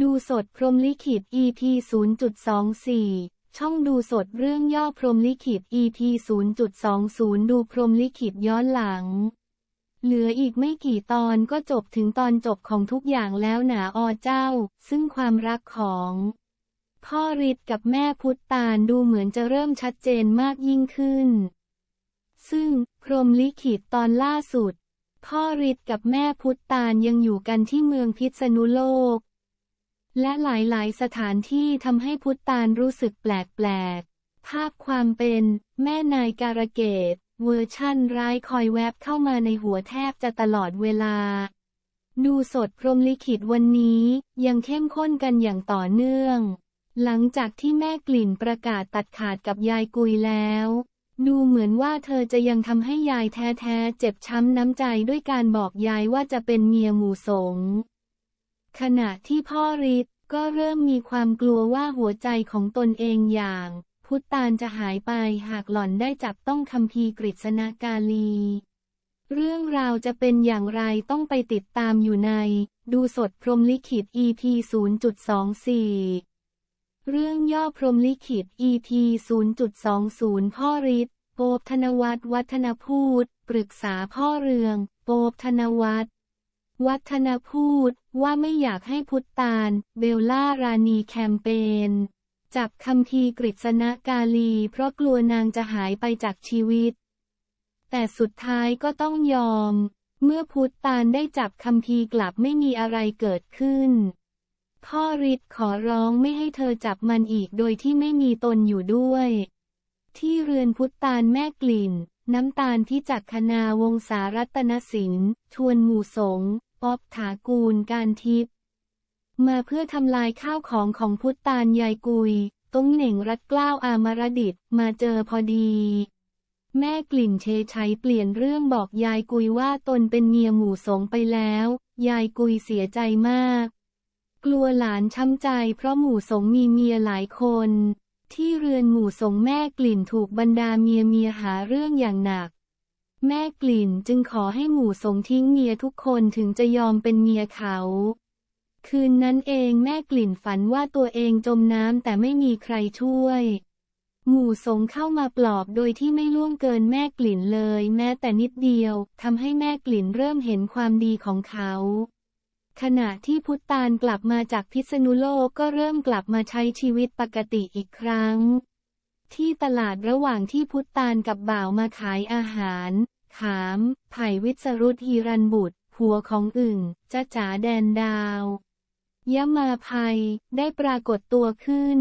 ดูสดพรมลิขิต EP 0.24 ช่องดูสดเรื่องย่อพรมลิขิต EP 0.20 ดูพรมลิขิตย้อนหลัง เหลืออีกไม่กี่ตอนก็จบถึงตอนจบของทุกอย่างแล้วหนาอเจ้า ซึ่งความรักของพ่อริดกับแม่พุทธตาลดูเหมือนจะเริ่มชัดเจนมากยิ่งขึ้น ซึ่งพรมลิขิตตอนล่าสุด พ่อริดกับแม่พุทธตาลยังอยู่กันที่เมืองพิษณุโลก และหลาย ๆ สถานที่ทำให้พุทธาลรู้สึกแปลก ๆ ภาพความเป็นแม่นายการเกดเวอร์ชั่นร้ายคอยแวบเข้ามาในหัวแทบจะตลอดเวลา ดูสดพรมลิขิตวันนี้ยังเข้มข้นกันอย่างต่อเนื่อง หลังจากที่แม่กลิ่นประกาศตัดขาดกับยายกุยแล้ว ดูเหมือนว่าเธอจะยังทำให้ยายแท้ ๆ เจ็บช้ำน้ำใจด้วยการบอกยายว่าจะเป็นเมียหมู่สง ขณะที่พ่อริดก็เริ่มมีความกลัวว่าหัวใจของตนเองอย่าง พุทธาลจะหายไปหากหล่อนได้จับต้องคำพีกฤษณกาลี เรื่องราวจะเป็นอย่างไรต้องไปติดตามอยู่ใน ดูสดพรมลิขิต EP 0.24 เรื่องย่อพรมลิขิต EP 0.20 พ่อริดโปบธนวัฒน์วัฒนพูด ปรึกษาพ่อเรือง โปบธนวัฒน์ วัฒนพูดว่าไม่อยากให้พุทธตาลเบลล่ารานีแคมเปญจับคำพีร์กฤษณกาลี เพราะกลัวนางจะหายไปจากชีวิต แต่สุดท้ายก็ต้องยอม เมื่อพุทธตาลได้จับคำพีกลับไม่มีอะไรเกิดขึ้น พ่อริดขอร้องไม่ให้เธอจับมันอีกโดยที่ไม่มีตนอยู่ด้วย ที่เรือนพุทธตาลแม่กลิ่น น้ำตาลพิจักคณาวงศารัตนสินชวนหมู่สงป๊อบถากูลการทิพย์มาเพื่อทำลายข้าวของของพุทธตาลยายกุยต้งเหน่งรัดกล้าวอามรดิตมาเจอพอดี แม่กลิ่นเชชัยเปลี่ยนเรื่องบอกยายกุยว่าตนเป็นเมียหมู่สงไปแล้ว ยายกุยเสียใจมาก กลัวหลานช้ำใจเพราะหมู่สงมีเมียหลายคน ที่เรือนหมู่สงแม่กลิ่นถูกบรรดาเมียเมียหาเรื่องอย่างหนัก แม่กลิ่นจึงขอให้หมู่สงทิ้งเมียทุกคนถึงจะยอมเป็นเมียเขา คืนนั้นเองแม่กลิ่นฝันว่าตัวเองจมน้ำแต่ไม่มีใครช่วย หมู่สงเข้ามาปลอบโดยที่ไม่ล่วงเกินแม่กลิ่นเลย แม้แต่นิดเดียวทำให้แม่กลิ่นเริ่มเห็นความดีของเขา ขณะที่พุทธตาลกลับมาจากพิษณุโลกก็เริ่มกลับมาใช้ชีวิตปกติอีกครั้ง ที่ตลาดระหว่างที่พุทธตาลกับบ่าวมาขายอาหาร ขาม ไผ่วิศรุตฮีรันบุตรผัวของอึ่งจ้าจ๋าแดนดาวยะมาภัย ได้ปรากฏตัวขึ้น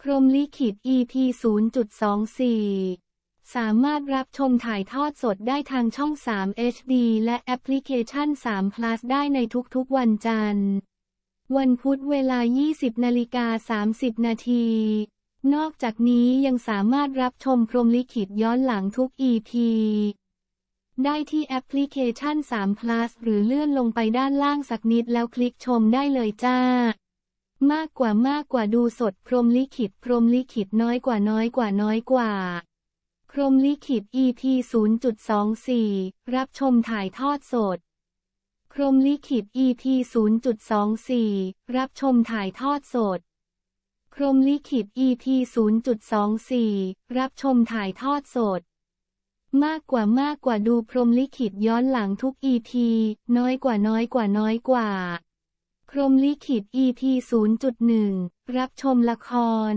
พรมลิขิต EP 0.24 สามารถรับชมถ่ายทอดสดได้ทางช่อง 3 HD และแอปพลิเคชัน 3 plus ได้ในทุกๆวันจันทร์ วันพุธเวลา 20นาฬิกา30 นาที นอกจากนี้ยังสามารถรับชมพรมลิขิตย้อนหลังทุก EP ได้ที่แอปพลิเคชัน 3 plus หรือเลื่อนลงไปด้านล่างสักนิดแล้วคลิกชมได้เลยจ้า มากกว่ามากกว่าดูสดพรมลิขิต พรมลิขิตน้อยกว่าน้อยกว่าน้อยกว่า รมลิขิต EP 0.24 รับชมถ่ายทอดสด พรมลิขิต EP 0.24 รับชมถ่ายทอดสด พรมลิขิต EP 0.24 รับชมถ่ายทอดสด มากกว่ามากกว่าดูพรมลิขิตย้อนหลังทุก EP น้อยกว่าน้อยกว่าน้อยกว่า พรมลิขิต EP 0.1 รับชมละคร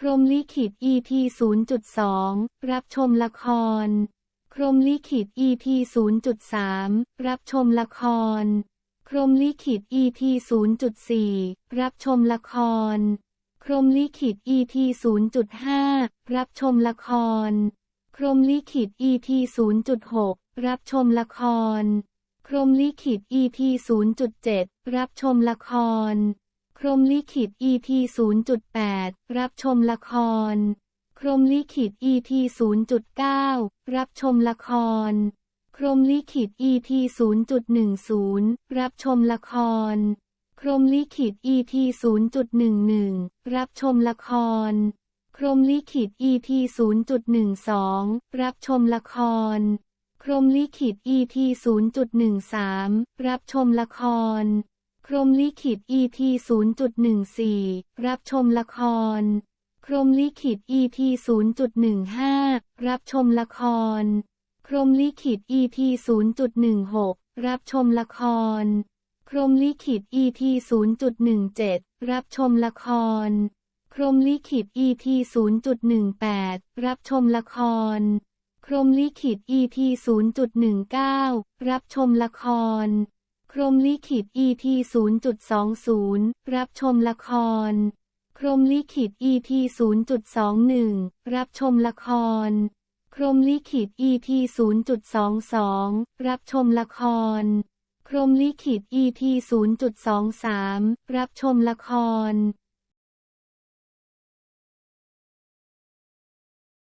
พรมลิขิต EP 0.2 รับชมละคร พรมลิขิต EP 0.3 รับชมละคร พรมลิขิต EP 0.4 รับชมละคร พรมลิขิต EP 0.5 รับชมละคร พรมลิขิต EP 0.6 รับชมละคร พรมลิขิต EP 0.7 รับชมละคร พรมลิขิต EP 0.8 รับชมละคร พรมลิขิต EP 0.9 รับชมละคร พรมลิขิต EP 0.10 รับชมละคร พรมลิขิต EP 0.11 รับชมละคร พรมลิขิต EP 0.12 รับชมละคร พรมลิขิต EP 0.13 รับชมละคร พรมลิขิต EP 0.14 รับชมละคร พรมลิขิต EP 0.15 รับชมละคร พรมลิขิต EP 0.16 รับชมละคร พรมลิขิต EP 0.17 รับชมละคร พรมลิขิต EP 0.18 รับชมละคร พรมลิขิต EP 0.19 รับชมละคร รมลิขิต EP 0.20 รับชมละคร พรมลิขิต EP 0.21 รับชมละคร พรมลิขิต EP 0.22 รับชมละคร พรมลิขิต EP 0.23 รับชมละคร